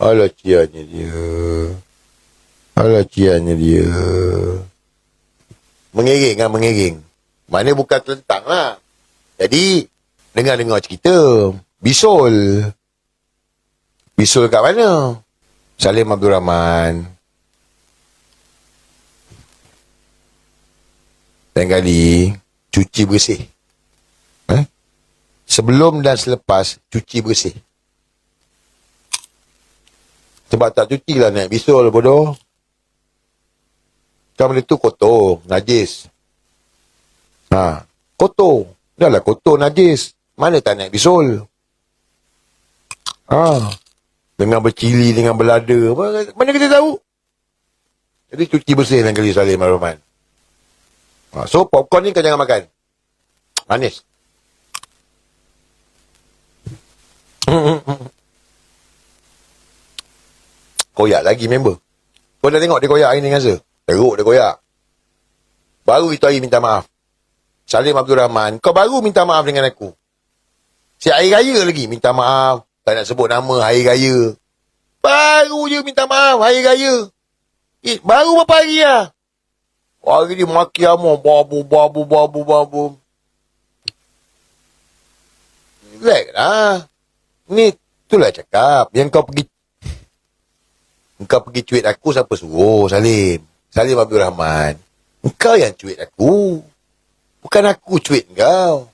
Alah ciannya dia. Alah ciannya dia. Mengiring kan, mengiring. Mana bukan telentang lah. Jadi, dengar-dengar cerita. Bisul. Bisul kat mana? Salim Abdul Rahman. Lain kali, cuci bersih. Eh? Sebelum dan selepas, cuci bersih. Sebab tak cuci lah naik bisul bodoh. Kan benda tu kotor, najis. Ha, kotor. Dah lah kotor, najis. Mana tak naik bisul? Ha, dengan bercili, dengan belada. Mana kita tahu? Jadi cuci bersih lain kali Salim Ar-Rahman. Ha, so, popcorn ni kau jangan makan. Manis. koyak lagi member. Kau dah tengok dia koyak hari ni dengan? Teruk dia koyak. Baru itu hari minta maaf. Salim Abdul Rahman, kau baru minta maaf dengan aku. Si hari raya lagi minta maaf. Tak nak sebut nama hari raya. Baru je minta maaf hari raya. Eh, baru berapa hari lah. Hari ni maki amor. Babu, babu, babu, babu. Relax lah. Ni, itulah cakap. Yang kau pergi Engkau pergi cuit aku siapa suruh Salim? Salim Abdul Rahman. Engkau yang cuit aku. Bukan aku cuit kau.